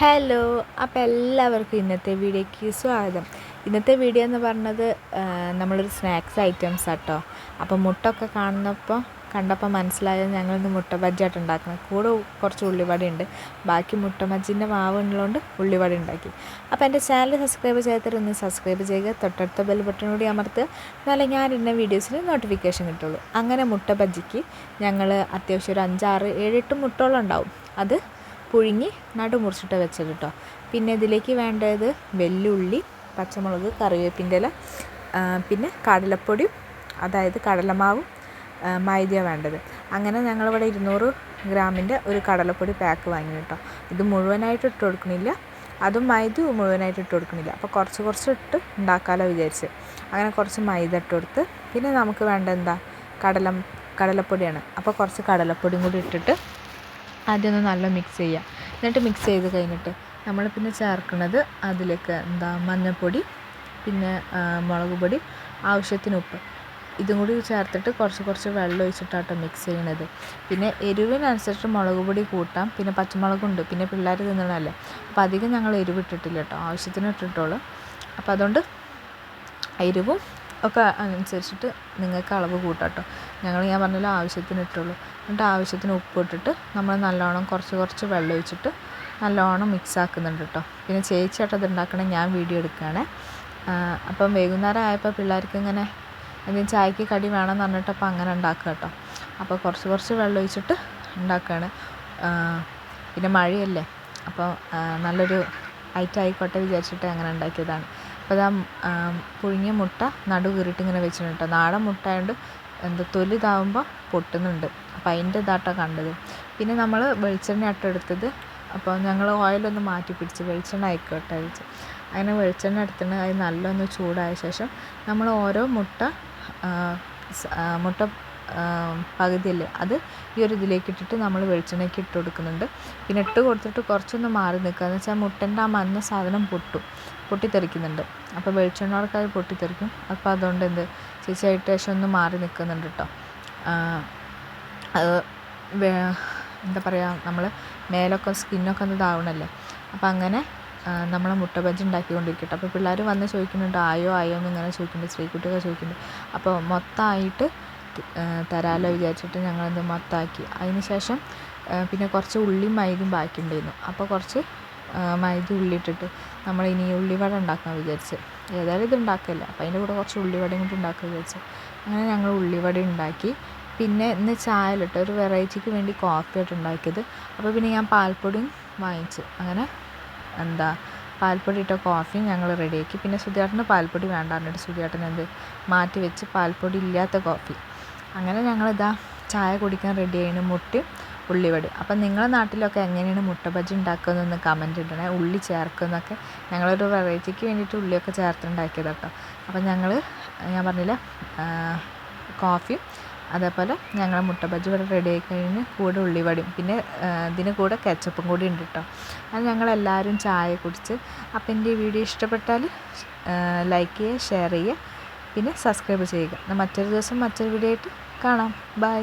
Hello അപ്പോൾ എല്ലാവർക്കും ഇന്നത്തെ വീഡിയോയ്ക്ക് സ്വാഗതം. ഇന്നത്തെ വീഡിയോ എന്ന് പറഞ്ഞത് നമ്മളൊരു സ്നാക്സ് ഐറ്റംസ് ആട്ടോ. അപ്പോൾ മുട്ടൊക്കെ കാണുന്നപ്പോൾ കണ്ടപ്പോൾ മനസ്സിലായത് ഞങ്ങളിന്ന് മുട്ട ബജ്ജായിട്ട് ഉണ്ടാക്കുന്നത്. കൂടെ കുറച്ച് ഉള്ളിവട ഉണ്ട്. ബാക്കി മുട്ട ബജ്ജിന്റെ മാവ് ഉള്ളതുകൊണ്ട് ഉള്ളിവട ഉണ്ടാക്കി. അപ്പോൾ എന്റെ ചാനൽ സബ്സ്ക്രൈബ് ചെയ്യാത്തവരൊന്ന് സബ്സ്ക്രൈബ് ചെയ്യുക തൊട്ടടുത്ത ബെൽ ബട്ടൺ കൂടി അമർത്തുക. എന്നാലേ ഞാൻ ഇന്ന വീഡിയോസിന് നോട്ടിഫിക്കേഷൻ കിട്ടുള്ളൂ. അങ്ങനെ മുട്ട ബജ്ജിക്ക് ഞങ്ങൾ അത്യാവശ്യം ഒരു അഞ്ചാറ് ഏഴെട്ട് മുട്ടകളുണ്ടാവും അത് പുഴുങ്ങി നടു മുറിച്ചിട്ട് വെച്ചത് കേട്ടോ പിന്നെ ഇതിലേക്ക് വേണ്ടത് വെല്ലുള്ളി പച്ചമുളക് കറിവേപ്പിന്റെ ഇല പിന്നെ കടലപ്പൊടിയും അതായത് കടലമാവും മൈദയാണ് വേണ്ടത്. അങ്ങനെ ഞങ്ങളിവിടെ ഇരുന്നൂറ് ഗ്രാമിന്റെ ഒരു കടലപ്പൊടി പാക്ക് വാങ്ങി കേട്ടോ ഇത് മുഴുവനായിട്ട് ഇട്ട് കൊടുക്കണില്ല. അതും മൈദ മുഴുവനായിട്ട് ഇട്ട് കൊടുക്കണില്ല. അപ്പോൾ കുറച്ച് കുറച്ച് ഇട്ട് ഉണ്ടാക്കാമല്ലോ വിചാരിച്ച്. അങ്ങനെ കുറച്ച് മൈദ ഇട്ട് കൊടുത്ത് പിന്നെ നമുക്ക് വേണ്ട എന്താ? കടല കടലപ്പൊടിയാണ്. അപ്പോൾ കുറച്ച് കടലപ്പൊടിയും കൂടി ഇട്ടിട്ട് ആദ്യം ഒന്ന് നല്ല മിക്സ് ചെയ്യുക എന്നിട്ട് മിക്സ് ചെയ്ത് കഴിഞ്ഞിട്ട് നമ്മൾ പിന്നെ ചേർക്കുന്നത് അതിലേക്ക് എന്താ മഞ്ഞൾപ്പൊടി പിന്നെ മുളക് പൊടി ആവശ്യത്തിന് ഉപ്പ്. ഇതും കൂടി ചേർത്തിട്ട് കുറച്ച് കുറച്ച് വെള്ളം ഒഴിച്ചിട്ടാട്ടോ മിക്സ് ചെയ്യണത്. പിന്നെ എരിവിനനുസരിച്ച് മുളക് പൊടി കൂട്ടാം. പിന്നെ പച്ചമുളകുണ്ട് പിന്നെ പിള്ളേർ തിന്നണമല്ലേ അപ്പോൾ അധികം ഞങ്ങൾ എരിവ് ഇട്ടിട്ടില്ല കേട്ടോ. ആവശ്യത്തിന് ഇട്ടിട്ടുള്ളൂ അപ്പോൾ അതുകൊണ്ട് എരിവും ഒക്കെ അനുസരിച്ചിട്ട് നിങ്ങൾക്ക് അളവ് കൂട്ടാട്ടോ. ഞങ്ങൾ ഞാൻ പറഞ്ഞല്ലോ ആവശ്യത്തിന് ഇട്ടുള്ളൂ. എന്നിട്ട് ആവശ്യത്തിന് ഉപ്പ് ഇട്ടിട്ട് നമ്മൾ നല്ലോണം കുറച്ച് കുറച്ച് വെള്ളം ഒഴിച്ചിട്ട് നല്ലോണം മിക്സ് ആക്കുന്നുണ്ട് കേട്ടോ പിന്നെ ചേച്ചിയായിട്ട് അത് ഉണ്ടാക്കണേ ഞാൻ വീഡിയോ എടുക്കുകയാണേ അപ്പം വൈകുന്നേരം ആയപ്പോൾ പിള്ളേർക്ക് ഇങ്ങനെ എന്തെങ്കിലും ചായക്ക് കടി വേണം എന്ന് പറഞ്ഞിട്ട് അപ്പോൾ അങ്ങനെ ഉണ്ടാക്കുക കേട്ടോ അപ്പോൾ കുറച്ച് കുറച്ച് വെള്ളം ഒഴിച്ചിട്ട് ഉണ്ടാക്കുകയാണ് പിന്നെ മഴയല്ലേ? അപ്പോൾ നല്ലൊരു ഐറ്റം ആയിക്കോട്ടെ വിചാരിച്ചിട്ട് അങ്ങനെ ഉണ്ടാക്കിയതാണ് അപ്പോൾ ആ, പുഴുങ്ങിയ മുട്ട നടു കീറിയിട്ട് ഇങ്ങനെ വെച്ചിട്ടുണ്ട് കേട്ടോ നാടൻ മുട്ട ആയതുകൊണ്ട് എന്താ തൊലി ഇതാവുമ്പോൾ പൊട്ടുന്നുണ്ട്. അപ്പോൾ അതിന്റെ ഇതാട്ടോ കണ്ടത്. പിന്നെ നമ്മൾ വെളിച്ചെണ്ണ ആട്ടോ എടുത്തത്. അപ്പോൾ ഞങ്ങൾ ഓയിലൊന്ന് മാറ്റി പിടിച്ച് വെളിച്ചെണ്ണ ആയിക്കോട്ടെ വെച്ച് അങ്ങനെ വെളിച്ചെണ്ണ എടുത്തിട്ട് അത് നല്ലൊന്ന് ചൂടായ ശേഷം നമ്മൾ ഓരോ മുട്ട മുട്ട പകുതിയല്ലേ? അത് ഈ ഒരു ഇതിലേക്ക് ഇട്ടിട്ട് നമ്മൾ വെളിച്ചെണ്ണയ്ക്ക് ഇട്ട് കൊടുക്കുന്നുണ്ട്. പിന്നെ ഇട്ട് കൊടുത്തിട്ട് കുറച്ചൊന്ന് മാറി നിൽക്കുക. എന്ന് വെച്ചാൽ മുട്ടന്റെ ആ മഞ്ഞ സാധനം പൊട്ടും പൊട്ടിത്തെറിക്കുന്നുണ്ട്. അപ്പോൾ വെളിച്ചെണ്ണയോടൊക്കെ അത് പൊട്ടിത്തെറിക്കും. അപ്പോൾ അതുകൊണ്ട് എന്ത് ചേച്ചിയായിട്ട് ശേഷം ഒന്ന് മാറി നിൽക്കുന്നുണ്ട് കേട്ടോ. അത് എന്താ പറയുക നമ്മൾ മേലൊക്കെ സ്കിന്നൊക്കെ ഒന്ന് ഇതാവണല്ലേ? അപ്പം അങ്ങനെ നമ്മൾ മുട്ട ബജ്ജി ഉണ്ടാക്കിക്കൊണ്ടിരിക്കട്ടെ. അപ്പോൾ പിള്ളേർ വന്ന് ചോദിക്കുന്നുണ്ട് ആയോ ആയോ എന്ന് ഇങ്ങനെ ചോദിക്കുന്നുണ്ട് സ്ത്രീക്കുട്ടിയൊക്കെ ചോദിക്കുന്നുണ്ട്. അപ്പോൾ മൊത്തമായിട്ട് തരാമല്ലോ വിചാരിച്ചിട്ട് ഞങ്ങളത് മൊത്തമാക്കി അതിന് ശേഷം പിന്നെ കുറച്ച് ഉള്ളിയും മൈദയും ബാക്കിയുണ്ടായിരുന്നു. അപ്പോൾ കുറച്ച് മൈദ ഉള്ളി ഇട്ടിട്ട് നമ്മൾ ഇനി ഉള്ളിവട ഉണ്ടാക്കാൻ വിചാരിച്ച്. ഏതായാലും ഇത് ഉണ്ടാക്കില്ല. അപ്പോൾ അതിന്റെ കൂടെ കുറച്ച് ഉള്ളിവടയും കൂടി ഉണ്ടാക്കാൻ വിചാരിച്ചു. അങ്ങനെ ഞങ്ങൾ ഉള്ളിവട ഉണ്ടാക്കി. പിന്നെ ഇന്ന് ചായലിട്ട് ഒരു വെറൈറ്റിക്ക് വേണ്ടി കോഫി ആയിട്ട് ഉണ്ടാക്കിയത്. അപ്പോൾ പിന്നെ ഞാൻ പാൽപ്പൊടിയും വാങ്ങിച്ചു. അങ്ങനെ എന്താ പാൽപ്പൊടി ഇട്ട കോഫിയും ഞങ്ങൾ റെഡിയാക്കി പിന്നെ സുധിയേട്ടന് പാൽപ്പൊടി വേണ്ടാന്നിട്ട് സുധിയേട്ടൻ എന്ത് മാറ്റി വെച്ച് പാൽപ്പൊടി ഇല്ലാത്ത കോഫി അങ്ങനെ ഞങ്ങളിതാ ചായ കുടിക്കാൻ റെഡി ആയിരുന്നു മുട്ടയും ഉള്ളിവടി. അപ്പം നിങ്ങളുടെ നാട്ടിലൊക്കെ എങ്ങനെയാണ് മുട്ട ബജ്ജി ഉണ്ടാക്കുന്നതെന്ന് കമന്റ് ഇടണേ. ഉള്ളി ചേർക്കുന്നൊക്കെ ഞങ്ങളൊരു വെറൈറ്റിക്ക് വേണ്ടിയിട്ട് ഉള്ളിയൊക്കെ ചേർത്തുണ്ടാക്കിയത് കേട്ടോ അപ്പം ഞങ്ങൾ ഞാൻ പറഞ്ഞില്ല കോഫിയും അതേപോലെ ഞങ്ങൾ മുട്ട ബജ്ജി ഇവിടെ റെഡി ആയി കഴിഞ്ഞ് കൂടെ ഉള്ളിവടയും. പിന്നെ ഇതിന് കൂടെ കെച്ചപ്പും കൂടി ഉണ്ട് കേട്ടോ അത് ഞങ്ങളെല്ലാവരും ചായ കുടിച്ച്. അപ്പം എന്റെ ഈ വീഡിയോ ഇഷ്ടപ്പെട്ടാൽ ലൈക്ക് ചെയ്യുക ഷെയർ ചെയ്യുക. പിന്നെ സബ്സ്ക്രൈബ് ചെയ്യുക. എന്നാൽ മറ്റൊരു ദിവസം മറ്റൊരു വീഡിയോ ആയിട്ട് കാണാം. ബൈ